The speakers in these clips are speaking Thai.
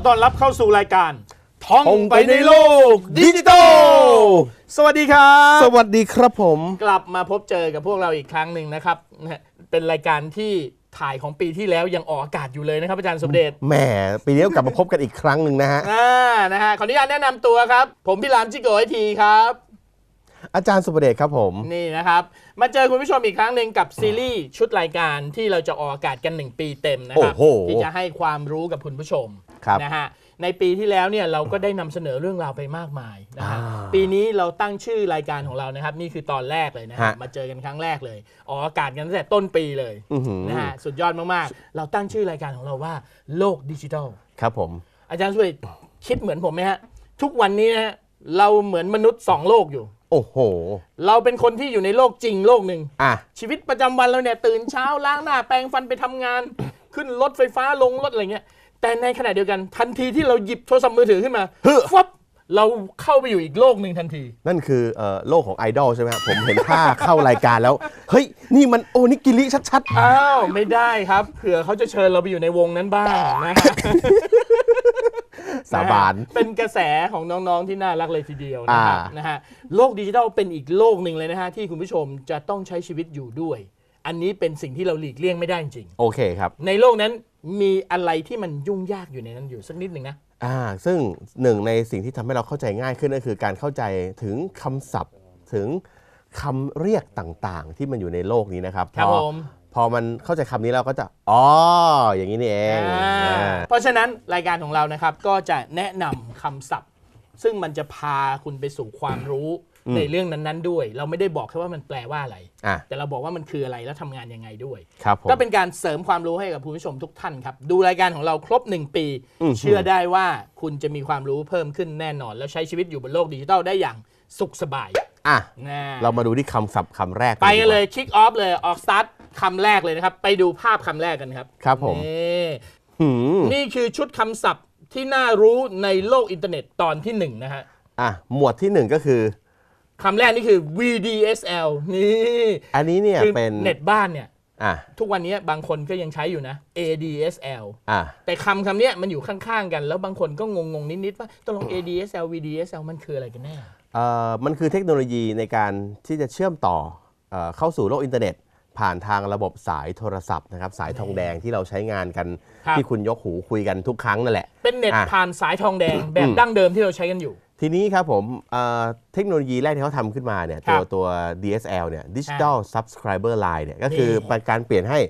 อต้อนรับเข้าสู่รายการท่องท่องไปไปในในโลโลกกดิจิทัลสวัสดีครับ สวัสดีครับผม กลับมาพบเจอกับพวกเราอีกครั้งหนึ่งนะครับนะฮะเป็นรายการที่ถ่ายของปีที่แล้วยังออกอากาศอยู่เลยนะครับอาจารย์สมเด็จแหมปีนี้ก็กลับมาพบกันอีกครั้งหนึ่งนะฮะอ่านะฮะขออนุญาตแนะนำตัวครับ ผมพี่หลามจิโกไอทีครับ อาจารย์สุประเดชครับผม นี่นะครับ มาเจอคุณผู้ชมอีกครั้งหนึ่งกับซีรีส์ชุดรายการที่เราจะออกอากาศกัน 1 ปีเต็มนะครับ โอ้โห ที่จะให้ความรู้กับคุณผู้ชมครับ นะฮะในปีที่แล้วเนี่ยเราก็ได้นำเสนอเรื่องราวไปมากมายนะฮะอ่าปีนี้เราตั้งชื่อรายการของเรานะครับ นี่คือตอนแรกเลยนะฮะฮะมาเจอกันครั้งแรกเลยออกอากาศกันตั้งแต่ต้นปีเลยอื้อหือนะฮะสุดยอดมากๆ เราตั้งชื่อรายการของเราว่า โลกดิจิทัลครับผม อาจารย์สุเดชคิดเหมือนผมไหมฮะทุกวันนี้นะฮะเราเหมือนมนุษย์สองโลกอยู่โอ้โห เราเป็นคนที่อยู่ในโลกจริงโลกหนึ่งอะชีวิตประจำวันเราเนี่ยตื่นเช้าล้างหน้าแปรงฟันไปทำงาน ขึ้นรถไฟฟ้าลงรถอะไรเงี้ย แต่ในขณะเดียวกันทันทีที่เราหยิบโทรศัพท์มือถือขึ้นมาฟับเราเข้าไปอยู่อีกโลกหนึ่งทันที นั่นคือเอ่อโลกของไอดอลใช่ไหมครับผมเห็นท่าเข้ารายการแล้ว เฮ้ย นี่มันโอนิกิริชัดอ้าว ไม่ได้ครับเผื่อเขาจะเชิญเราไปอยู่ในวงนั้นบ้างนะฮะๆสาบานะฮะเป็นกระแสของน้องๆที่น่ารักเลยทีเดียวนะครับอ่านนะฮะโลกดิจิทัลเป็นอีกโลกหนึ่งเลยนะฮะที่คุณผู้ชมจะต้องใช้ชีวิตอยู่ด้วย อันนี้เป็นสิ่งที่เราหลีกเลี่ยงไม่ได้จริงโอเคครับ ในโลกนั้น มีอะไรที่มันยุ่งยากอยู่ในนั้นอยู่สักนิดหนึ่งนะ อ่าซึ่งหนึ่งในสิ่งที่ทำให้เราเข้าใจง่ายขึ้นก็คือการเข้าใจถึงคำศัพท์ถึงคำเรียกต่างๆ ที่มันอยู่ในโลกนี้นะครับครับพอผม พอมันเข้าใจคำนี้เราก็จะอ๋ออย่างนี้นี่เองอ่า อ่าเพราะฉะนั้นรายการของเรานะครับก็จะแนะนำคำศัพท์ ซึ่งมันจะพาคุณไปสู่ความรู้ ในเรื่องนั้นๆด้วย เราไม่ได้บอกแค่ว่ามันแปลว่าอะไร อะแต่เราบอกว่ามันคืออะไรแล้วทำงานยังไงด้วย ครับผม ก็เป็นการเสริมความรู้ให้กับคุณผู้ชมทุกท่านครับ ดูรายการของเราครบ 1 ปี อืม เชื่อได้ว่าคุณจะมีความรู้เพิ่มขึ้นแน่นอน แล้วใช้ชีวิตอยู่บนโลกดิจิทัลได้อย่างสุขสบายอะนะเรามาดูที่คำศัพท์คำแรกไปกันดีว่าเลยคิกออฟเลยออกสตาร์ทคำแรกเลยนะครับ ไปดูภาพคำแรกกันครับครับผมนี่หืมนี่คือชุดคำศัพท์ที่น่ารู้ในโลกอินเทอร์เน็ตตอนที่หนึ่งนะฮะ อะหมวดที่หนึ่งก็คือ คำแรกนี่คือ VDSL นี่อันนี้เนี่ยคือเป็นเน็ตบ้านเนี่ยอะทุกวันนี้บางคนก็ยังใช้อยู่นะ ADSL อะแต่คำคำเนี้ยมันอยู่ข้างๆกัน แล้วบางคนก็งงๆ นิด ๆ ว่าตกลง ADSL VDSL มันคืออะไรกันแน่เอ่อมันคือเทคโนโลยีในการที่จะเชื่อมต่อเอ่อเข้าสู่โลกอินเทอร์เน็ต ผ่านทางระบบสายโทรศัพท์นะครับสายทองแดงที่เราใช้งานกันครับ ที่คุณยกหูคุยกันทุกครั้งนั่นแหละ เป็นเน็ตอะ ผ่านสายทองแดงแบบดั้งเดิมที่เราใช้กันอยู่ ทีนี้ครับผมเอ่อเทคโนโลยีแรกที่เขาทำขึ้นมาเนี่ยครัตัวบตัว DSL เนี่ย Digital Subscriber Line เนี่ยก็คือนี่เป็นการเปลี่ยนให้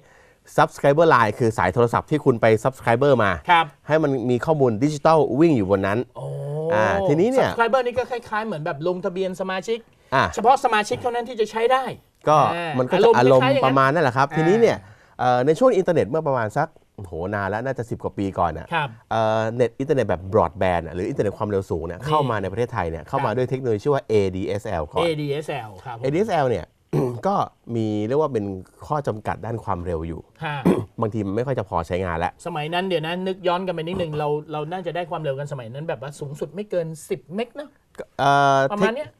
Subscriber Line คือสายโทรศัพท์ที่คุณไป Subscriber มา ครับ ให้มันมีข้อมูลดิจิทัลวิ่งอยู่บนนั้น โอ้อ่าทีนี้เนี่ย subscriber นี่ก็คล้ายๆ เหมือนแบบลงทะเบียนสมาชิก อะเฉพาะสมาชิกเท่านั้นที่จะใช้ได้ก็อ่ามันก็จะอารมณ์อารมณ์คล้ายๆอย่างนั้น ประมาณนั่นแหละครับอ่าทีนี้เนี่ยเอ่อในช่วงอินเทอร์เน็ตเมื่อประมาณสัก โหนานแล้วน่าจะ 10 กว่าปีก่อนอะครับ เอ่อเน็ตอินเทอร์เน็ตแบบบรอดแบนด์หรืออินเทอร์เน็ตความเร็วสูงเนี่ยเข้ามาในประเทศไทยเนี่ยเข้ามาครับด้วยเทคโนโลยีชื่อว่า ADSL ก่อน ADSL ครับผม ADSL เนี่ย ก็มีเรียกว่าเป็นข้อจำกัดด้านความเร็วอยู่ ฮะบางทีมันไม่ค่อยจะพอใช้งานแล้ว สมัยนั้นเดี๋ยวนะนึกย้อนกันไปนิดนึงเราเราน่าจะได้ความเร็วกันสมัยนั้นแบบว่าสูงสุดไม่เกิน 10 เมกนะ เอ่อประมาณเนี้ยวิ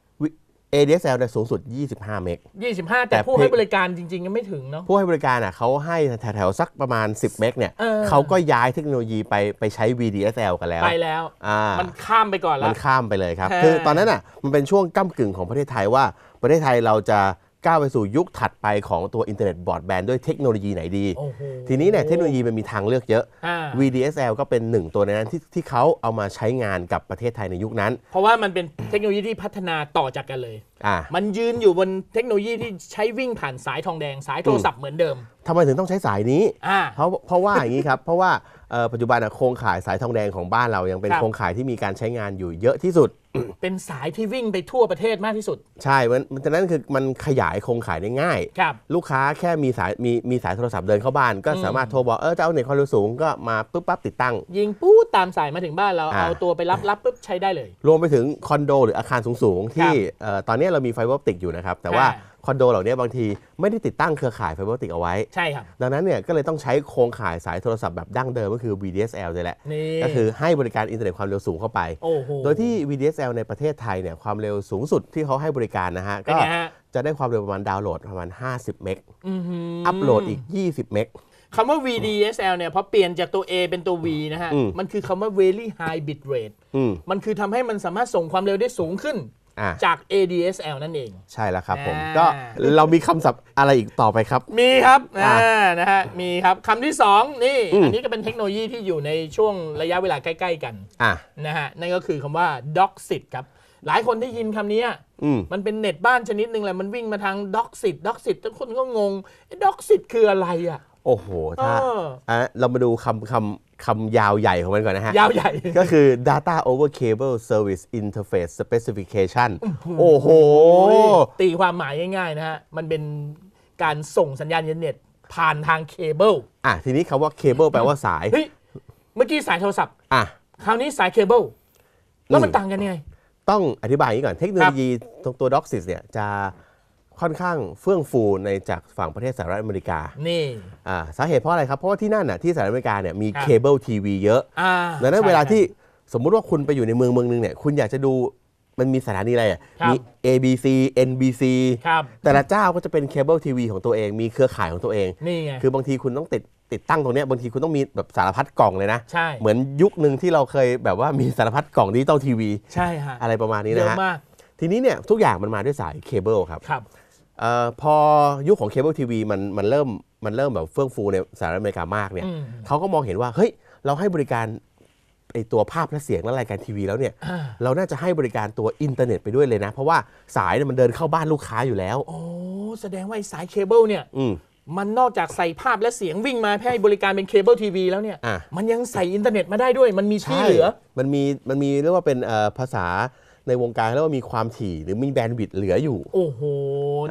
ADSL เนี่ยสูงสุด 25 เมก 25 แต่แต่ผู้เพให้บริการจริงๆยังไม่ถึงเนาะ ผู้ให้บริการอะเขาให้แถวๆสักประมาณ 10 เมกเนี่ยเออ เขาก็ย้ายเทคโนโลยีไปไปใช้ VDSL กันแล้วไปแล้ว อ่า มันข้ามไปก่อนมัแล้วนข้ามไปเลยครับฮะคือตอนนั้นอะมันเป็นช่วงก้ากึ่งของประเทศไทยว่าประเทศไทยเราจะ ก้าวไปสู่ยุคถัดไปของตัวอินเทอร์เน็ตบรอดแบนด์ด้วยเทคโนโลยีไหนดีโอ้โหทีนี้เนี่ยเทคโนโลยีมันมีทางเลือกเยอะอ่า VDSL ก็เป็นหนึ่งตัวในนั้นที่ที่เขาเอามาใช้งานกับประเทศไทยในยุคนั้น เพราะว่ามันเป็นเทคโนโลยีที่พัฒนาต่อจากกันเลยอ่ามันยืนอยู่บนเทคโนโลยีที่ใช้วิ่งผ่านสายทองแดงสายโทรศัพท์เหมือนเดิมทำไมถึงต้องใช้สายนี้อ่าเพราะเพราะว่าอย่างนี้ครับ เพราะว่าเอ่อปัจจุบันอะโครงข่ายสายทองแดงของบ้านเรายังเป็นครับโครงข่ายที่มีการใช้งานอยู่เยอะที่สุด เป็นสายที่วิ่งไปทั่วประเทศมากที่สุด ใช่มันมันฉะนั้นคือมันขยายโครงข่ายได้ง่าย ครับ ลูกค้าแค่มีสายมีมีสายโทรศัพท์เดินเข้าบ้าน ก็อืมสามารถโทรบอก เออจะเอาเน็ตความเร็วสูงก็มาปุ๊บปั๊บติดตั้ง ยิงปู๊ดตามสายมาถึงบ้านเรา อ่า เอาตัวไปรับรับปุ๊บใช้ได้เลย รวมไปถึงคอนโดหรืออาคารสูง ๆ ที่เอ่อตอนนี้เรามีไฟเบอร์ออปติกอยู่นะครับ แต่ว่าอ่า คอนโดเหล่านี้บางทีไม่ได้ติดตั้งเครือข่ายไฟเบอร์ออปติกเอาไว้ ใช่ครับ ดังนั้นเนี่ยก็เลยต้องใช้โครงข่ายสายโทรศัพท์แบบดั้งเดิมก็คือ VDSL นี่แหละนี่ก็คือให้บริการอินเทอร์เน็ตความเร็วสูงเข้าไปโอ้โหโดยที่ VDSL ในประเทศไทยเนี่ยความเร็วสูงสุดที่เขาให้บริการนะฮะเป็นก็ไงฮะจะได้ความเร็วประมาณดาวน์โหลดประมาณ 50 เมกอื้อหือัปโหลดอีก 20 เมกคำว่า VDSL เนี่ยพอเปลี่ยนจากตัว A เป็นตัว V นะฮะอืมมันคือคำว่า very high bit rate อืมมันคือทำให้มันสามารถส่งความเร็วได้สูงขึ้น อ่าจาก ADSL นั่นเอง ใช่แล้วครับผม อ่า ก็เรามีคำศัพท์อะไรอีกต่อไปครับ มีครับอะอ่านะฮะมีครับคำที่2นี่อืม อันนี้ก็เป็นเทคโนโลยีที่อยู่ในช่วงระยะเวลาใกล้ๆกันอะนะฮะนั่นก็คือคำว่า DOCSIS ครับ หลายคนได้ยินคำนี้ อืม มันเป็นเน็ตบ้านชนิดหนึ่งแหละมันวิ่งมาทาง DOCSIS DOCSIS ทุกคนก็งงเอ๊ะ DOCSIS คืออะไรอะ โอ้โห ถ้าเอออะเรามาดูคำคำ คำยาวใหญ่ของมันก่อนนะฮะ ยาวใหญ่ ก็คือ Data over Cable Service Interface Specification โอ้โห ตีความหมายง่ายๆนะฮะ มันเป็นการส่งสัญญาณอินเทอร์เน็ตผ่านทางเคเบิลอะ ทีนี้คำว่า cable แปลว่าสาย เฮ้ย เมื่อกี้สายโทรศัพท์ อะ คราวนี้สายเคเบิลแล้วมันอืมต่างกันยังไง ต้องอธิบายอย่างนี้ก่อน เทคโนโลยีตรงตัว DOCSIS เนี่ยจะ ค่อนข้างเฟื่องฟูในจากฝั่งประเทศสหรัฐอเมริกานี่อ่าสาเหตุเพราะอะไรครับ เพราะว่าที่นั่นน่ะที่สหรัฐอเมริกาเนี่ยมีครับเคเบิลทีวีเยอะอ่าดังนั้นใช่เวลาใช่ที่สมมุติว่าคุณไปอยู่ในเมืองเมืองนึงเนี่ยคุณอยากจะดูมันมีสถานีอะไรอะครับมี ABC NBC ครับแต่ละเจ้าก็จะเป็นเคเบิลทีวีของตัวเอง มีเครือข่ายของตัวเองนี่ไงคือบางทีคุณต้องติดติดตั้งตรงเนี้ยบางทีคุณต้องมีแบบสารพัดกล่องเลยนะใช่เหมือนยุคหนึ่งที่เราเคยแบบว่ามีสารพัดกล่องดิจิตอลทีวี ใช่ฮะอะไรประมาณนี้เยนะอะฮะมากทีนี้เนี่ยทุกอย่างมันมาด้วยสายเคเบิลครับครับเอ่อพอยุคของเคเบิลทีวีมันมันเริ่มมันเริ่มแบบเฟื่องฟูในสหรัฐอเมริกามากเนี่ยอืมเขาก็มองเห็นว่าเฮ้ยเราให้บริการไอตัวภาพและเสียงและรายการทีวีแล้วเนี่ยอ่าเราน่าจะให้บริการตัวอินเทอร์เน็ตไปด้วยเลยนะ เพราะว่าสายเนี่ยมันเดินเข้าบ้านลูกค้าอยู่แล้ว โอ้แสดงว่าไอ้สายเคเบิลเนี่ยอืมมันนอกจากใส่ภาพและเสียงวิ่งมาให้บริการเป็นเคเบิลทีวีแล้วเนี่ยอะมันยังใส่อินเทอร์เน็ตมาได้ด้วย มันมีที่เหลือ มันมีมันมีเรียกว่าเป็นเอ่อภาษา ในวงการเรียกว่ามีความถี่หรือมีแบนด์วิดต์เหลืออยู่ โอ้โห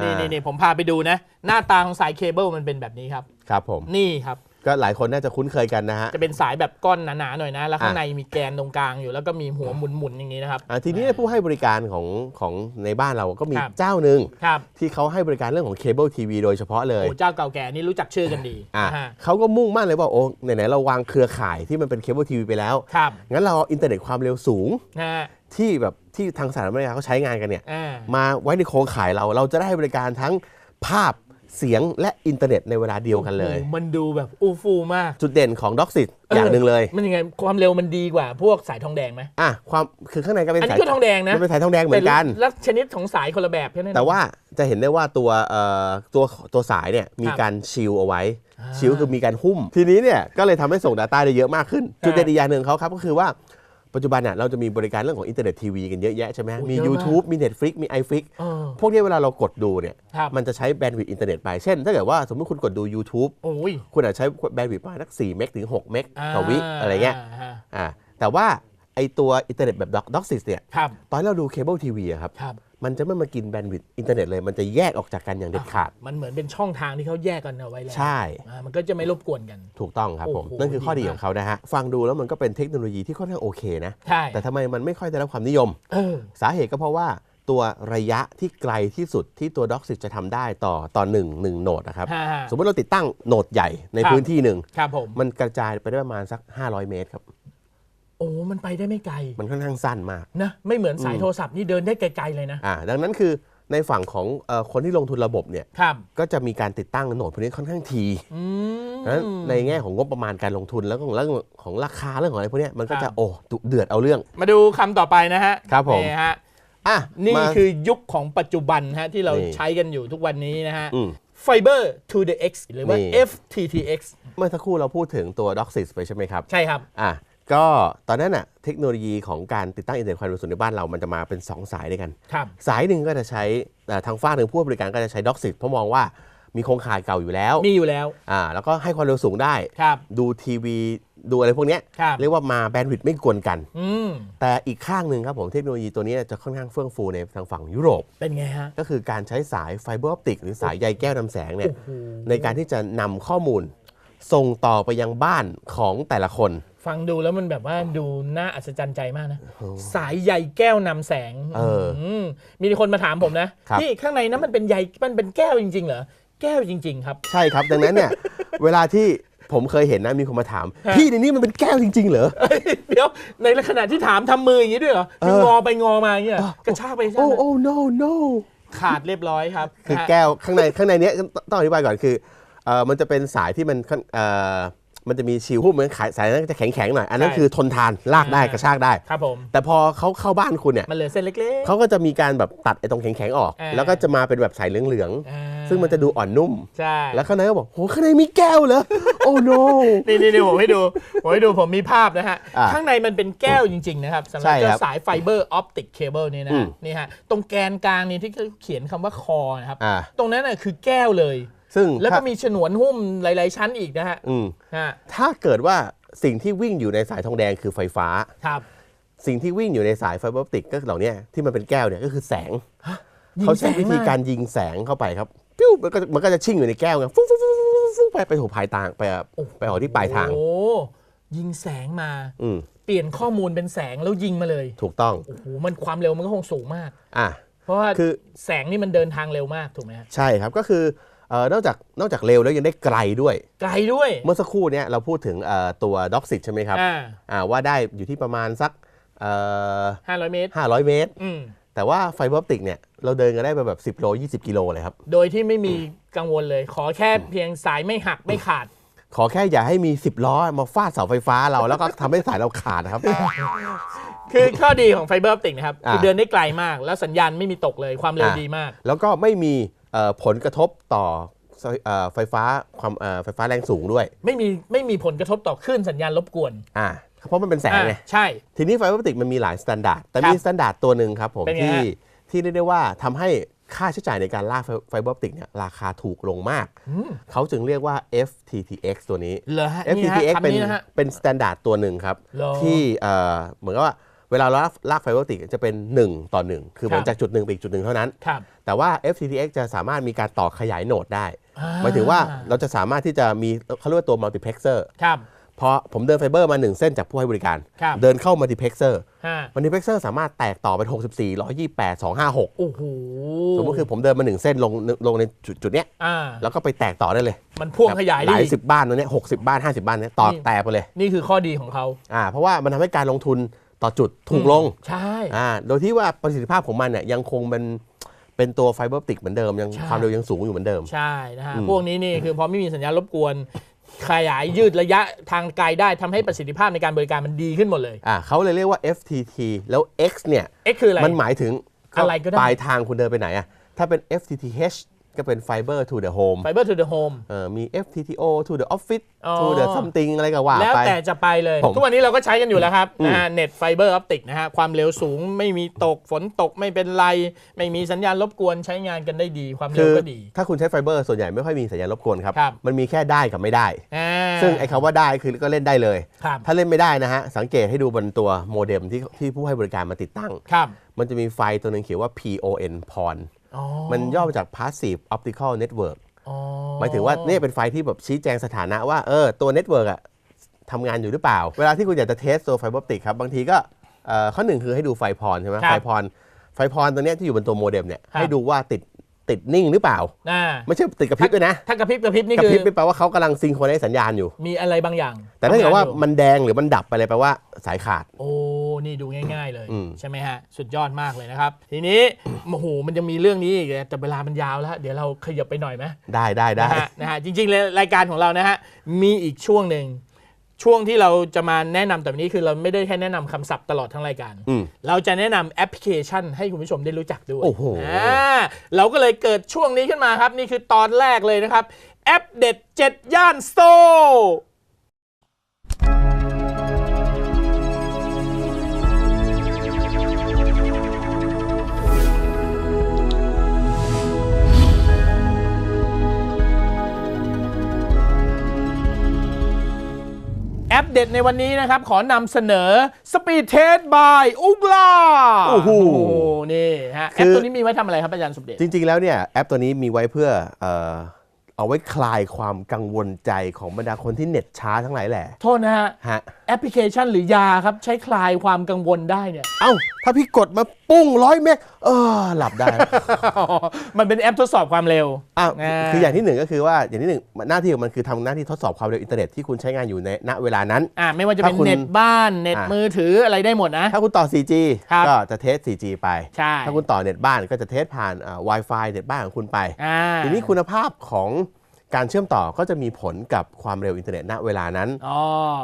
นี่อ่า นี่นี่ผมพาไปดูนะ หน้าตาของสายเคเบิลมันเป็นแบบนี้ครับ ครับผม นี่ครับ ก็หลายคนน่าจะคุ้นเคยกันนะฮะ จะเป็นสายแบบก้อนหนาๆหน่อยนะ แล้วข้างอะในมีแกนตรงกลางอยู่ แล้วก็มีหัวหมุนๆอย่างนี้นะครับ อะทีนี้ผู้ให้บริการของของในบ้านเราก็มีครับเจ้าหนึ่งครับ ที่เขาให้บริการเรื่องของเคเบิลทีวีโดยเฉพาะเลย โอ้เจ้าเก่าแก่นี่รู้จักชื่อกันดีอะนะฮะเขาก็มุ่งมั่นเลยว่าโอ้ไหนๆเราวางเครือข่ายที่มันเป็นเคเบิลทีวีไปแล้ว ครับงั้นเราเอาอินเทอร์เน็ตความเร็วสูงนะฮะที่แบบที่ทางสหรัฐอเมริกาเขาใช้งานกันเนี่ย อ่า มาไว้ในโครงข่ายเราเราจะได้บริการทั้งภาพ เสียงและอินเทอร์เน็ตในเวลาเดียวกันเลยโอ้มันดูแบบอู้ฟูมาก จุดเด่นของด็อกซิตอย่างหนึ่งเลย มันยังไงความเร็วมันดีกว่าพวกสายทองแดงไหมอะความคือข้างในก็เป็นอันสานี้ยก็ทองแดงนะมันเป็นสายทองแดงเหมือนกันแต่ละชนิดของสายคนละแบบแค่นั้นแต่ว่าจะเห็นได้ว่าตัวเอ่อตัวตัวสายเนี่ยมีครับการชิลเอาไว้อ่าชิลคือมีการหุ้ม ทีนี้เนี่ยก็เลยทำให้ส่ง Data ได้เยอะมากขึ้น จุดเด่นอีกอย่างหนึ่งของเขาครับก็คือว่า ปัจจุบันเนี่ยเราจะมีบริการเรื่องของอินเทอร์เน็ตทีวีกันเยอะแยะใช่ไหมโอ้มีเยอะมาก YouTube มี Netflix มี iFlix เออพวกเนี้ยเวลาเรากดดูเนี่ยครับมันจะใช้แบนด์วิดต์อินเทอร์เน็ตไป เช่น ถ้าเกิดว่าสมมติคุณกดดู YouTube โอ้ยคุณอาจใช้แบนด์วิดต์ประมาณสัก4เมกถึง6เมกต่อวิอะไรเงี้ยาอ่าแต่ว่าไอตัวอินเทอร์เน็ตแบบด็อกซิสเนี่ยครับตอนที่เราดูเคเบิลทีวีอะครับครับ มันจะไม่มากินแบนด์วิดต์อินเทอร์เน็ตเลยมันจะแยกออกจากกันอย่างเด็ดขาด มันเหมือนเป็นช่องทางที่เขาแยกกันเอาไว้แล้วใช่ อ่ามันก็จะไม่รบกวนกัน ถูกต้องครับผม โอ้โหนั่นคือข้อดีดีมาก ของเขานะฮะ ฟังดูแล้วมันก็เป็นเทคโนโลยีที่ค่อนข้างโอเคนะ ใช่แต่ทำไมมันไม่ค่อยได้รับความนิยม เออ สาเหตุก็เพราะว่าตัวระยะที่ไกลที่สุดที่ตัวด็อกซิสจะทำได้ต่อต่อหนึ่งหนึ่งโหนดนะครับฮ่าฮ่าสมมติเราติดตั้งโหนดใหญ่ในครับ พื้นที่หนึ่ง ครับผม มันกระจายไปได้ประมาณสัก 500 เมตรครับ โอ้มันไปได้ไม่ไกล มันค่อนข้างสั้นมากนะไม่เหมือนสายโทรศัพท์นี่เดินได้ไกลๆเลยนะอ่าดังนั้นคือในฝั่งของเออคนที่ลงทุนระบบเนี่ยครับก็จะมีการติดตั้งโหนดพวกนี้ค่อนข้างทีอืมดังนั้นในแง่ของงบประมาณการลงทุนแล้วก็ของเรื่องของราคาเรื่องของอะไรพวกเนี้ยมันก็ครัจะบโอ้ดุเดือดเอาเรื่อง มาดูคำต่อไปนะฮะครับผมนี่ฮะอะนี่มาคือยุคของปัจจุบันฮะที่เรานี่ใช้กันอยู่ทุกวันนี้นะฮะอืม Fiber to the X หรือว่านี่ FTTX เมื่อสักครู่เราพูดถึงตัว DOCSIS ไปใช่ไหมครับ ใช่ครับอะ ก็ตอนนั้นน่ะเทคโนโลยีของการติดตั้งอินเทอร์เน็ตความเร็วสูงในบ้านเรามันจะมาเป็น 2 สายด้วยกัน ครับ สายหนึ่งก็จะใช้เอ่อทางฝ้ากหนึ่งผู้ให้บริการก็จะใช้ DOCSIS เพราะมองว่ามีโครงข่ายเก่าอยู่แล้วมีอยู่แล้ว อ่าแล้วก็ให้ความเร็วสูงได้ ครับ ดูทีวีดูอะไรพวกเนี้ยครับ เรียกว่ามาแบนด์วิดต์ไม่กวนกัน อืม แต่อีกข้างหนึ่งครับผมเทคโนโลยีตัวนี้จะค่อนข้างเฟื่องฟูในทางฝั่งยุโรป เป็นไงฮะ ก็คือการใช้สายไฟเบอร์ออปติกหรือสายใยแก้วนำแสงเนี่ยโอ้โหในการที่จะนำข้อมูล ส่งต่อไปยังบ้านของแต่ละคน ฟังดูแล้วมันแบบว่าดูน่าอัศจรรย์ใจมากนะ สายใยแก้วนำแสงเอออืมมีคนมาถามผมนะครับพี่ข้างในนั้นมันเป็นใยมันเป็นแก้วจริง ๆ เหรอ แก้วจริง ๆ ครับ ใช่ครับ ดังนั้นเนี่ย เวลาที่ผมเคยเห็นนะมีคนมาถามฮะพี่ในนี้มันเป็นแก้วจริง ๆ เหรอ เดี๋ยว ในขณะที่ถามทำมืออย่างนี้ด้วยเหรอคืองอไปงอมาอย่างเงี้ยเหรอกระชากไปกระชากโอ้มาโอ้ no no ขาดเรียบร้อยครับ คือนะฮะแก้วข้างในข้างในเนี้ยต้องอธิบายก่อนคือเอ่อมันจะเป็นสายที่มันค่อนเอ่อ มันจะมีชิลหุ้มเหมือนขายสายนั้นจะแข็งๆหน่อย อันนั้นใช่ คือทนทานลากได้อ่ากระชากได้ ครับผม แต่พอเขาเข้าบ้านคุณเนี่ยมันเหลือเส้นเล็กๆเขาก็จะมีการแบบตัดไอ้ตรงแข็งๆออก อ่า แล้วก็จะมาเป็นแบบสายเหลืองอ่าๆซึ่งมันจะดูอ่อนนุ่ม ใช่ แล้วข้างในก็บอกโหข้างในมีแก้วเหรอโอ้ no นี่นี่นี่ผมให้ดู ผมให้ดูผมมีภาพนะฮะ อะข้างในมันเป็นแก้วจริง ๆ นะครับสำหใช่รับครับเจ้าสายไฟเบอร์ออปติกเคเบิลนี่นะอืฮะม นี่ฮะ ตรงแกนกลางนี่ที่เขาเขียนคำว่าคอนะครับ อ่า ตรงนั้นน่ะคือแก้วเลย ซึ่งแล้วก็ถ้ามีฉนวนหุ้มหลาย ๆ ชั้นอีกนะฮะอืมฮะถ้าเกิดว่าสิ่งที่วิ่งอยู่ในสายทองแดงคือไฟฟ้าครับ สิ่งที่วิ่งอยู่ในสายไฟเบอร์ออปติกก็เหล่าเนี้ยที่มันเป็นแก้วเนี่ยก็คือแสงยิงเขาใช้แสงวิธีมการยิงแสงเข้าไปครับปิ้วมันก็มันก็จะชิ่งอยู่ในแก้วไงฟุ้งฟุ้งฟุ้งฟุ้งฟุ้งไปไปถูกปลายทางไปอะไปออกที่ปลายทางโอ้ยิงแสงมาอืมเปลี่ยนข้อมูลเป็นแสงแล้วยิงมาเลย ถูกต้องโอ้โหมันความเร็วมันก็คงสูงมาก อะเพราะว่าคือแสงนี่มันเดินทางเร็วมากถูกไหมฮะใช่ครับก็คือเอ่อ นอกจากนอกจากเร็วแล้วยังได้ไกลด้วย ไกลด้วย เมื่อสักครู่เนี้ยเราพูดถึงเอ่อตัวด็อกซิตใช่ไหมครับอ่าอ่าว่าได้อยู่ที่ประมาณสักเอ่อห้าร้อยเมตร500เมตรอืมแต่ว่าไฟเบอร์ออปติกเนี่ยเราเดินกันได้ไปแบบ 10 โล 20 กิโลเลยครับ โดยที่ไม่มีกังวลเลย ขอแค่เพียงสายไม่หักไม่ขาด ขอแค่อย่าให้มี 10 ล้อมาฟาดเสาไฟฟ้าเรา แล้วก็ทำให้สายเราขาดนะครับ คือข้อดีของไฟเบอร์ออปติกนะครับอ่าคือเดินได้ไกลมาก แล้วสัญญาณไม่มีตกเลยความเร็วอ่าดีมาก แล้วก็ไม่มีเอ่อ ผลกระทบต่อไฟเอ่อไฟฟ้าความเอ่อไฟฟ้าแรงสูงด้วย ไม่มีไม่มีผลกระทบต่อคลื่นสัญญาณรบกวนอ่าเพราะมันเป็นแสงไงอ่าใช่ ทีนี้ไฟเบอร์ออปติกมันมีหลายสแตนดาร์ดแต่ครับมีสแตนดาร์ดตัวหนึ่งครับผมเป็นไงที่ฮะที่เรียกได้ว่าทำให้ค่าใช้จ่ายในการลากไฟเบอร์ออปติกเนี่ยราคาถูกลงมากอืมเขาจึงเรียกว่า FTTX ตัวนี้เหรอฮะนี่ฮะ FTTX เป็นคำนี้นะฮะเป็นสแตนดาร์ดตัวหนึ่งครับเหรอที่เอ่อเหมือนกับว่า เวลาเราลากลากไฟเบอร์ออปติกจะเป็น 1 ต่อ 1 คือเหมือนครับจากจุดหนึ่งไปอีกจุดหนึ่งเท่านั้น ครับแต่ว่า FTTX จะสามารถมีการต่อขยายโหนดได้อ่หมายถึงว่าเราจะสามารถที่จะมีเขาเรียกว่าตัวมัลติเพล็กเซอร์ครับ พอผมเดินไฟเบอร์มา 1 เส้นจากผู้ให้บริการ ครับ เดินเข้ามัลติเพล็กเซอร์ฮะมัลติเพล็กเซอร์สามารถแตกต่อเป็น 64 128 256 โอ้โหสมมติคือผมเดินมา 1 เส้นลงลงในจุดจุดเนี้ยอ่าแล้วก็ไปแตกต่อได้เลยมันพ่วงขยายหได้ลายอีกสิบบ้านตรงเนี้ยหกสิบบ้าน50บ้านเนี้ยต่อนี่แตกไปเลย นี่คือข้อดีของเขา อ่าเพราะว่ามันทำให้การลงทุน ต่อจุดถูกลงใช่อ่าโดยที่ว่าประสิทธิภาพของมันเนี่ยยังคงเป็นเป็นตัวไฟเบอร์ออปติกเหมือนเดิมยังใช่ความเร็วยังสูงอยู่เหมือนเดิม ใช่นะฮะอืมพวกนี้นี่คือพอไม่มีสัญญาณรบกวนขยายยืดระยะทางไกลได้ทำให้ประสิทธิภาพในการบริการมันดีขึ้นหมดเลยอ่าเขาเลยเรียกว่า FTT แล้ว X เนี่ย X คืออะไรมันหมายถึงอะไรก็ได้ปลายทางคุณเดินไปไหนอะถ้าเป็น FTTH ก็เป็น Fiber to the Home Fiber to the Home เออมี FTTO to the Office อ๋อ to the something อะไรก็ว่าแล้วไป แต่จะไปเลย ผมทุกวันนี้เราก็ใช้กันอยู่แล้วครับอืมนะฮะเน็ตไฟเบอร์ออปติกนะฮะความเร็วสูงไม่มีตกฝนตกไม่เป็นไร ไม่มีสัญญาณรบกวนใช้งานกันได้ดี ความคืเร็วอก็ดี ถ้าคุณใช้ไฟเบอร์ส่วนใหญ่ไม่ค่อยมีสัญญาณรบกวนครับ ครับ มันมีแค่ได้กับไม่ได้ อ่าซึ่งไอ้คำว่าได้คือก็เล่นได้เลย ครับถ้าเล่นไม่ได้นะฮะ สังเกตให้ดูบนตัวโมเด็มที่ที่ผู้ให้บริการมาติดตั้ง ครับมันจะมีไฟตัวหนึ่งเขียนว่า PON PON อ๋อ มันย่อมาจาก Passive Optical Network อ๋อหมายถึงว่าเนี่ยเป็นไฟที่แบบชี้แจงสถานะว่าเออตัวเน็ตเวิร์กอะทำงานอยู่หรือเปล่า เวลาที่คุณอยากจะเทสตัวไฟเบอร์ออปติกครับ บางทีก็เอ่อข้อหนึ่งคือให้ดูไฟพรใช่ไหมครับไฟพรไฟพรตัวเนี้ยที่อยู่บนตัวโมเด็มเนี่ยครับให้ดูว่าติดติดนิ่งหรือเปล่าอ่า ไม่ใช่ติดกระพริบด้วยนะ ถ้ากระพริบกระพริบนี่กระคือพริบไม่แปลว่าเขากำลังซิงโครไนซ์สัญญาณอยู่ มีอะไรบางอย่าง แต่ถ้าเกิดว่าทำงอยู่มันแดงหรือมันดับไปเลยแปลว่าสายขาดโอ้ นี่ดูง่าย ๆ เลยอืมใช่ไหมฮะสุดยอดมากเลยนะครับ ทีนี้โอ้โหมันจะมีเรื่องนี้อีกแต่เวลามันยาวแล้ว เดี๋ยวเราขยับไปหน่อยไหมได้ได้ได้นะฮะนะฮะจริงๆเลยรายการของเรานะฮะมีอีกช่วงหนึ่งช่วงที่เราจะมาแนะนำแต่วันนี้คือเราไม่ได้แค่แนะนำคำศัพท์ตลอดทั้งรายการ อืม เราจะแนะนำแอปพลิเคชันให้คุณผู้ชมได้รู้จักด้วยโอ้โห อ่าเราก็เลยเกิดช่วงนี้ขึ้นมาครับ นี่คือตอนแรกเลยนะครับ แอปเด็ด 7 ย่านโซ ปเด็ดในวันนี้นะครับ ขอนำเสนอ Speed Test by อุกลาโอ้โหนี่ฮะแอคืปอตัวนี้มีไว้ทำอะไรครับอาจารย์สุเดชจริง ๆ แล้วเนี่ยแอปตัวนี้มีไว้เพื่อเอ่อเอาไว้คลายความกังวลใจของบรรดาคนที่เน็ตช้าทั้งหลายแหละ โทษนะฮะฮะ แอปพลิเคชันหรือยาครับ ใช้คลายความกังวลได้เนี่ย เอ้า ถ้าพี่กดมาปุ้งร้อยเมกเออ หลับได้มันเป็นแอปทดสอบความเร็วอ้าวอ่าคืออย่างที่หนึ่งก็คือว่าอย่างที่หนึ่งหน้าที่ของมันคือทำหน้าที่ทดสอบความเร็วอินเทอร์เน็ตที่คุณใช้งานอยู่ในณเวลานั้น อ่าไม่ว่าจะเป็นถ้าคุณ เน็ตบ้านเน็ตอะมือถืออะไรได้หมดนะ ถ้าคุณต่อ 4G ครับก็จะเทส 4G ไป ใช่ ถ้าคุณต่อเน็ตบ้านก็จะเทสผ่านอ่า Wi-Fi เน็ตบ้านของคุณไป อ่า ทีนี้คุณภาพของ การเชื่อมต่อก็จะมีผลกับความเร็วอินเทอร์เน็ตณเวลานั้น อ๋อ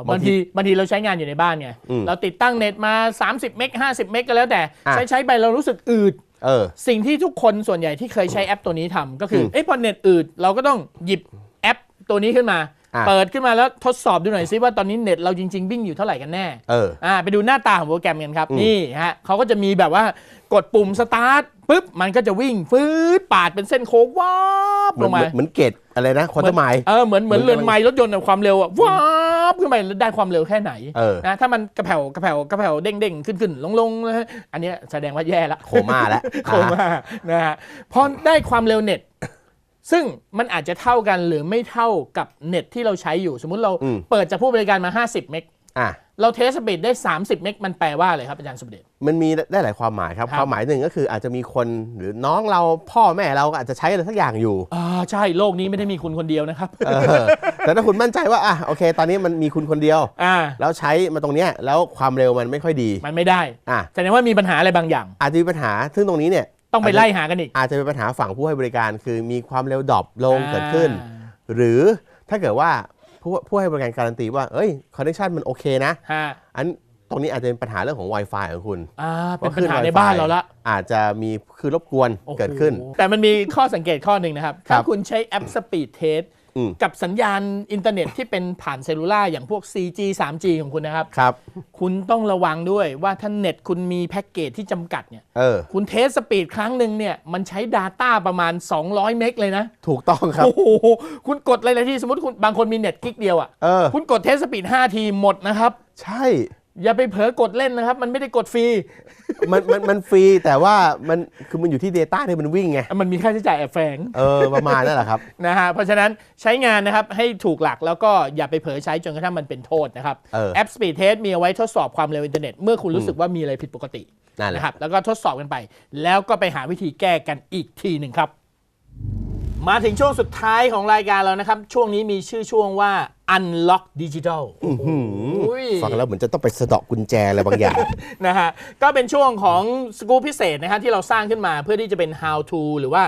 บาบางงทีทีบางทีเราใช้งานอยู่ในบ้านไงอืมเราติดตั้งเน็ตมา 30 เมก50 เมกก็แล้วแต่ อะ ใช้ใช้ไปเรารู้สึกอืด เออ สิ่งที่ทุกคนส่วนใหญ่ที่เคยใช้แอปตัวนี้ทำก็คืออมเอ้พอเน็ตอืดเราก็ต้องหยิบแอปตัวนี้ขึ้นมา อะ เปิดขึ้นมาแล้วทดสอบดูหน่อยซิว่าตอนนี้เน็ตเราจริงๆวิ่งอยู่เท่าไหร่กันแน่เออ อ่าไปดูหน้าตาของโปรแกรมกันครับ อืม นี่ฮะเขาก็จะมีแบบว่ากดปุ่มสตาร์ท ปุ๊บมันก็จะวิ่งฟืดปาดเป็นเส้นโค้งว้าบเหมืลอนงมาเหมือนเกตอะไรนะควอนตัมไมล์เออเหมือนเหมือนเหมืเรือนอนไม้รถยนต์อะความเร็วอะว้าบขึ้นไปแล้วได้ความเร็วแค่ไหนเออนะถ้ามันกระแผ่วกระแผ่วกระแผ่วเด้งเด้งขึ้นขึ้นลงลงนะฮะอันเนี้ยแสดงว่าแย่ละโคม่าแล้วโคม่านะฮะพอได้ความเร็วเน็ตซึ่งมันอาจจะเท่ากันหรือไม่เท่ากับเน็ตที่เราใช้อยู่สมมุติเราอืมเปิดจากผู้บริการมา 50 เมกอะเราเทสสปีดได้ 30 เมกมันแปลว่าอะไรครับอาจารย์สุเดช มันมีได้หลายความหมายครับครับ ความหมายหนึ่งก็คืออาจจะมีคนหรือน้องเราพ่อแม่เราก็อาจจะใช้อะไรสักอย่างอยู่อ่าใช่โลกนี้ไม่ได้มีคุณคนเดียวนะครับเออแต่ถ้าคุณมั่นใจว่าอะโอเค ตอนนี้มันมีคุณคนเดียวอ่าแล้วใช้มาตรงเนี้ยแล้วความเร็วมันไม่ค่อยดี มันไม่ได้อะแสดงว่ามีปัญหาอะไรบางอย่าง อาจจะมีปัญหาซึ่งตรงนี้เนี่ยต้องไปไล่หากันอีกอาจจะเป็นปัญหาฝั่งผู้ให้บริการ คือมีความเร็วดรอปลงอ่าเกิดขึ้น หรือถ้าเกิดว่าผู้ผู้ให้บริการการันตีว่า เอ้ยคอนเนคชันมันโอเคนะฮะอัน ตรงนี้อาจจะเป็นปัญหาเรื่องของ Wi-Fi ของคุณอ่าเป็นพปัญขึ้หา Wi-Fi ในบ้านเราละ อาจจะมีคือรบกวนโอ้โหเกิดขึ้น แต่มันมีข้อสังเกตข้อหนึ่งนะครับครัถ้าบคุณใช้แอป Speed Test อืมกับสัญญาณอินเทอร์เน็ตที่เป็นผ่านเซลลูล่าอย่างพวก 4G 3G ของคุณนะครับครับ คุณต้องระวังด้วยว่าถ้าเน็ตคุณมีแพ็กเกจที่จำกัดเนี่ยเออคุณเทสสปีดครั้งหนึ่งเนี่ยมันใช้ Data ประมาณ 200 เมกเลยนะ ถูกต้องครับ โอ้โห คุณกดหลายๆที่สมมติคุณบางคนมีเน็ตกิกเดียวอะ่ะเออคุณกดเทสสปีด 5 ทีหมดนะครับ ใช่ อย่าไปเผลอกดเล่นนะครับ มันไม่ได้กดฟรี มันมันมันฟรีแต่ว่ามันคือมันอยู่ที่ Data ที่มันวิ่งไง มันมีค่าใช้จ่ายแอบแฝงเออ ประมาณนั่นแหละครับ นะฮะเพราะฉะนั้นใช้งานนะครับให้ถูกหลักแล้วก็อย่าไปเผลอใช้จนกระทั่งมันเป็นโทษนะครับ เออแอป Speed Test มีเอาไว้ทดสอบความเร็วอินเทอร์เน็ต เมื่อคุณรู้สึกว่ามีอะไรผิดปกตินั่นแหละนะครับแล้วก็ทดสอบกันไป แล้วก็ไปหาวิธีแก้กันอีกทีหนึ่งครับ มาถึงช่วงสุดท้ายของรายการแล้วนะครับ ช่วงนี้มีชื่อช่วงว่า Unlock Digital โอ้โหฟังแล้วเหมือนจะต้องไปสะเดาะกุญแจอะไรบางอย่าง นะฮะ ก็เป็นช่วงของสกู๊ปพิเศษนะฮะที่เราสร้างขึ้นมาเพื่อที่จะเป็น how to หรือว่า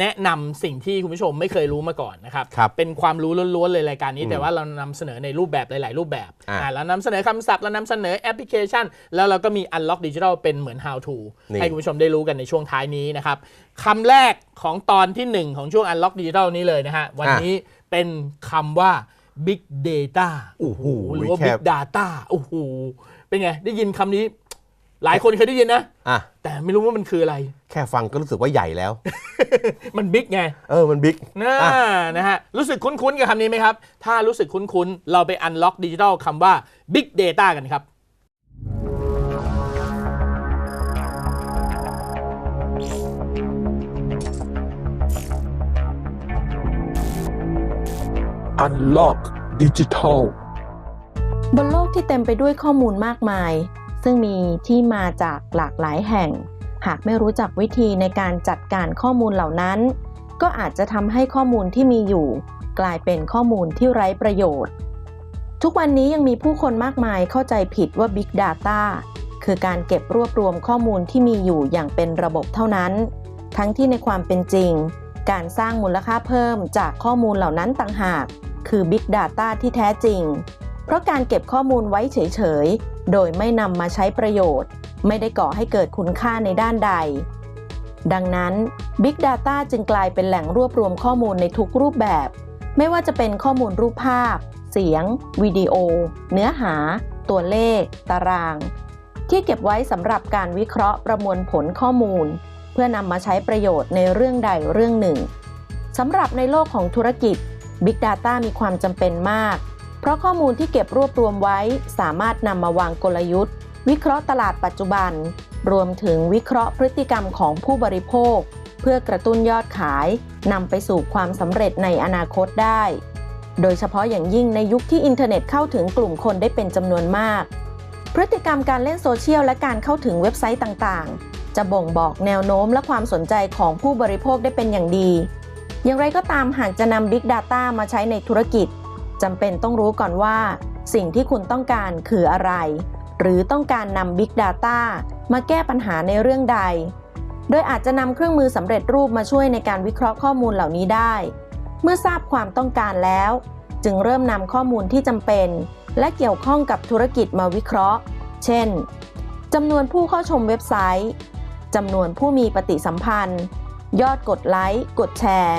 แนะนำสิ่งที่คุณผู้ชมไม่เคยรู้มาก่อนนะครับ ครับเป็นความรู้ล้วนๆเลยรายการนี้ แต่ว่าเรานำเสนอในรูปแบบหลายๆ รูปแบบอะอ่าเรานำเสนอคำศัพท์เรานำเสนอแอปพลิเคชัน แล้วเราก็มี Unlock Digital เป็นเหมือน how to นี่ ให้คุณผู้ชมได้รู้กันในช่วงท้ายนี้นะครับคำแรกของตอนที่หนึ่งของช่วง Unlock Digital นี้เลยนะฮะวันนี้เป็นคำว่า Big Data โอ้โหหรือว่าแค่ Big Data โอ้โหเป็นไง ได้ยินคำนี้ หลายคนเคยได้ยินนะอะแต่ไม่รู้ว่ามันคืออะไร แค่ฟังก็รู้สึกว่าใหญ่แล้ว มันบิ๊กไง เออ มันบิ๊กนะอะนะฮะ รู้สึกคุ้นๆกับคำนี้ไหมครับ ถ้ารู้สึกคุ้นๆ เราไป unlock digital คำว่า big data กันครับ Unlock Digital บนโลกที่เต็มไปด้วยข้อมูลมากมาย ซึ่งมีที่มาจากหลากหลายแห่ง หากไม่รู้จักวิธีในการจัดการข้อมูลเหล่านั้น ก็อาจจะทำให้ข้อมูลที่มีอยู่ กลายเป็นข้อมูลที่ไร้ประโยชน์ ทุกวันนี้ยังมีผู้คนมากมายเข้าใจผิดว่า Big Data คือการเก็บรวบรวมข้อมูลที่มีอยู่อย่างเป็นระบบเท่านั้น ทั้งที่ในความเป็นจริง การสร้างมูลค่าเพิ่มจากข้อมูลเหล่านั้นต่างหาก คือ Big Data ที่แท้จริง เพราะการเก็บข้อมูลไว้เฉย ๆ โดยไม่นำมาใช้ประโยชน์ ไม่ได้ก่อให้เกิดคุณค่าในด้านใด ดังนั้น Big Data จึงกลายเป็นแหล่งรวบรวมข้อมูลในทุกรูปแบบ ไม่ว่าจะเป็นข้อมูลรูปภาพ เสียง วิดีโอ เนื้อหา ตัวเลข ตาราง ที่เก็บไว้สำหรับการวิเคราะห์ประมวลผลข้อมูล เพื่อนำมาใช้ประโยชน์ในเรื่องใดเรื่องหนึ่งสำหรับในโลกของธุรกิจ Big Data มีความจำเป็นมาก เพราะข้อมูลที่เก็บรวบรวมไว้สามารถนำมาวางกลยุทธ์ วิเคราะห์ตลาดปัจจุบัน รวมถึงวิเคราะห์พฤติกรรมของผู้บริโภค เพื่อกระตุ้นยอดขายนำไปสู่ความสำเร็จในอนาคตได้ โดยเฉพาะอย่างยิ่งในยุคที่อินเทอร์เน็ตเข้าถึงกลุ่มคนได้เป็นจำนวนมาก พฤติกรรมการเล่นโซเชียลและการเข้าถึงเว็บไซต์ต่างๆ จะบ่งบอกแนวโน้มและความสนใจของผู้บริโภคได้เป็นอย่างดี อย่างไรก็ตามหากจะนำ Big Data มาใช้ในธุรกิจจำเป็นต้องรู้ก่อนว่า สิ่งที่คุณต้องการคืออะไร หรือต้องการนำ Big Data มาแก้ปัญหาในเรื่องใด โดยอาจจะนำเครื่องมือสำเร็จรูปมาช่วยในการวิเคราะห์ข้อมูลเหล่านี้ได้ เมื่อทราบความต้องการแล้ว จึงเริ่มนำข้อมูลที่จำเป็น และเกี่ยวข้องกับธุรกิจมาวิเคราะห์ เช่นจำนวนผู้เข้าชมเว็บไซต์ จำนวนผู้มีปฏิสัมพันธ์ ยอดกดไลค์ กดแชร์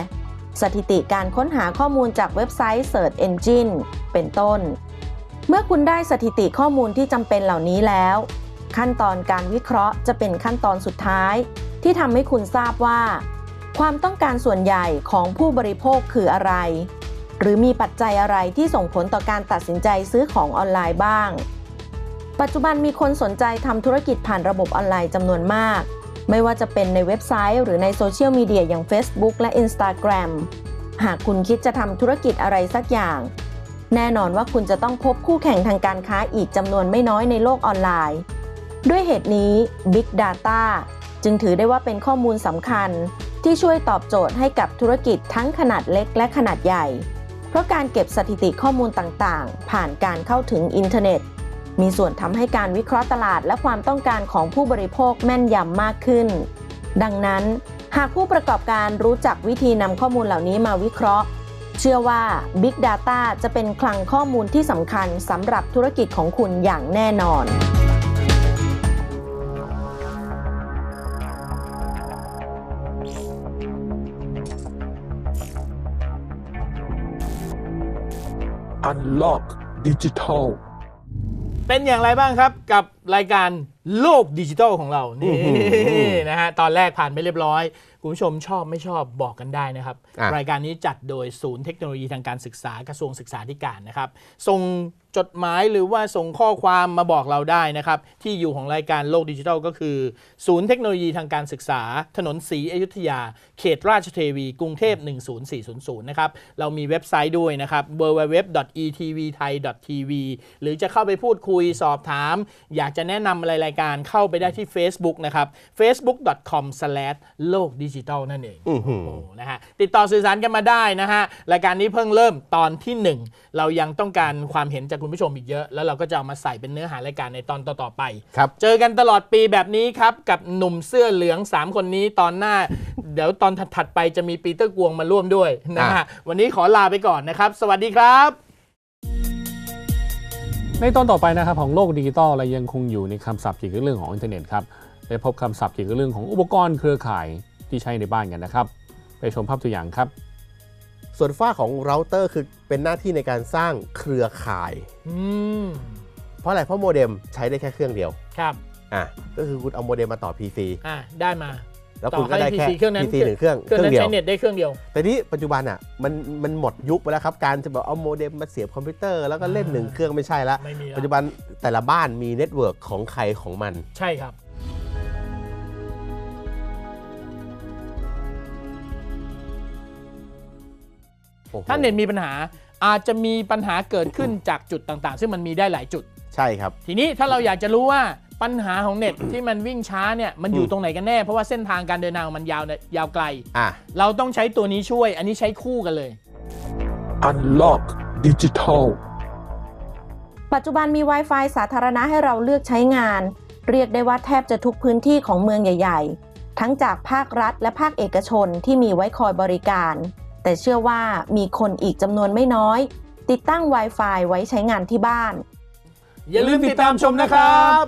สถิติการค้นหาข้อมูลจากเว็บไซต์ Search Engine เป็นต้น เมื่อคุณได้สถิติข้อมูลที่จำเป็นเหล่านี้แล้ว ขั้นตอนการวิเคราะห์จะเป็นขั้นตอนสุดท้าย ที่ทำให้คุณทราบว่า ความต้องการส่วนใหญ่ของผู้บริโภคคืออะไร หรือมีปัจจัยอะไรที่ส่งผลต่อการตัดสินใจซื้อของออนไลน์บ้างปัจจุบันมีคนสนใจทำธุรกิจผ่านระบบออนไลน์จำนวนมาก ไม่ว่าจะเป็นในเว็บไซต์ หรือในโซเชียลมีเดียอย่าง Facebook และ Instagram หากคุณคิดจะทำธุรกิจอะไรสักอย่าง แน่นอนว่าคุณจะต้องพบคู่แข่งทางการค้าอีกจำนวนไม่น้อยในโลกออนไลน์ ด้วยเหตุนี้ Big Data จึงถือได้ว่าเป็นข้อมูลสำคัญ ที่ช่วยตอบโจทย์ให้กับธุรกิจทั้งขนาดเล็กและขนาดใหญ่ เพราะการเก็บสถิติข้อมูลต่างๆ ผ่านการเข้าถึงอินเทอร์เน็ต มีส่วนทำให้การวิเคราะห์ตลาดและความต้องการของผู้บริโภคแม่นยำมากขึ้น ดังนั้น หากผู้ประกอบการรู้จักวิธีนำข้อมูลเหล่านี้มาวิเคราะห์ เชื่อว่า Big Data จะเป็นคลังข้อมูลที่สำคัญสำหรับธุรกิจของคุณอย่างแน่นอน Unlock Digital เป็นอย่างไรบ้างครับกับรายการโลกดิจิทัลของเรา นี่อื้อหือนะฮะตอนแรกผ่านไปเรียบร้อย คุณผู้ชมชอบไม่ชอบบอกกันได้นะครับ อะ รายการนี้จัดโดยศูนย์เทคโนโลยีทางการศึกษากระทรวงศึกษาธิการนะครับ ส่ง จดหมายหรือว่าส่งข้อความมาบอกเราได้นะครับ ที่อยู่ของรายการโลกดิจิทัลก็คือ ศูนย์เทคโนโลยีทางการศึกษา ถนนศรีอยุธยา เขตราชเทวี กรุงเทพ 10400 นะครับ เรามีเว็บไซต์ด้วยนะครับ www.etvthai.tv หรือจะเข้าไปพูดคุยสอบถาม อยากจะแนะนำอะไรรายการเข้าไปได้ที่ Facebook นะครับ facebook.com โลกดิจิทัลนั่นเองอื้อหือโอ้นะฮะติดต่อสื่อสารกันมาได้นะฮะรายการนี้เพิ่งเริ่มตอนที่ 1 เรายังต้องการความเห็นจากคุณผู้ชมอีกเยอะ แล้วเราก็จะเอามาใส่เป็นเนื้อหารายการในตอนต่อๆไป ครับ เจอกันตลอดปีแบบนี้ครับ กับหนุ่มเสื้อเหลือง 3 คนนี้ตอนหน้า เดี๋ยวตอนถัดๆไปจะมีปีเตอร์กวงมาร่วมด้วยนะฮะอะวันนี้ขอลาไปก่อนนะครับ สวัสดีครับ ในตอนต่อไปนะครับของโลกดิจิตอลเรายังคงอยู่ในคำศัพท์เกี่ยวกับเรื่องของอินเทอร์เน็ตครับได้พบคำศัพท์เกี่ยวกับเรื่องของอุปกรณ์เครือข่ายที่ใช้ในบ้านกันนะครับ ไปชมภาพตัวอย่างครับ ส่วนฝ้าของเราเตอร์คือเป็นหน้าที่ในการสร้างเครือข่าย อืมเพราะอะไรเพราะโมเด็มใช้ได้แค่เครื่องเดียวครับอะก็คือคุณเอาโมเด็มมาต่อ PC อะได้มาแล้วต่อคุณก็ได้ให้แค่ PC เครื่องนั้น PC หนึ่งเครื่องเครื่องนั้นเดียวใช้เน็ตได้เครื่องเดียว แต่นี้ปัจจุบันอะมันมันหมดยุคไปแล้วครับ การจะแบบเอาโมเด็มมาเสียบคอมพิวเตอร์แล้วก็เล่นหนึ่งเครื่องไม่ใช่ละไม่มีแล้วปัจจุบันแต่ละบ้านมีเน็ตเวิร์กของใครของมัน ใช่ครับ ถ้าเน็ตมีปัญหาอาจจะมีปัญหาเกิดขึ้นจากจุดต่างๆ ซึ่งมันมีได้หลายจุด ใช่ครับ ทีนี้ถ้าเราอยากจะรู้ว่าปัญหาของเน็ตที่มันวิ่งช้าเนี่ยมันอยู่อืมตรงไหนกันแน่เพราะว่าเส้นทางการเดินทางของมันยาวเนี่ยยาวไกล อะ เราต้องใช้ตัวนี้ช่วย อันนี้ใช้คู่กันเลย Unlock Digital ปัจจุบันมี Wi-Fi สาธารณะให้เราเลือกใช้งาน เรียกได้ว่าแทบจะทุกพื้นที่ของเมืองใหญ่ ๆ ทั้งจากภาครัฐและภาคเอกชนที่มีไว้คอยบริการ แต่เชื่อว่ามีคนอีกจำนวนไม่น้อย ติดตั้ง Wi-Fi ไว้ใช้งานที่บ้าน อย่าลืมติดตามชมนะครับ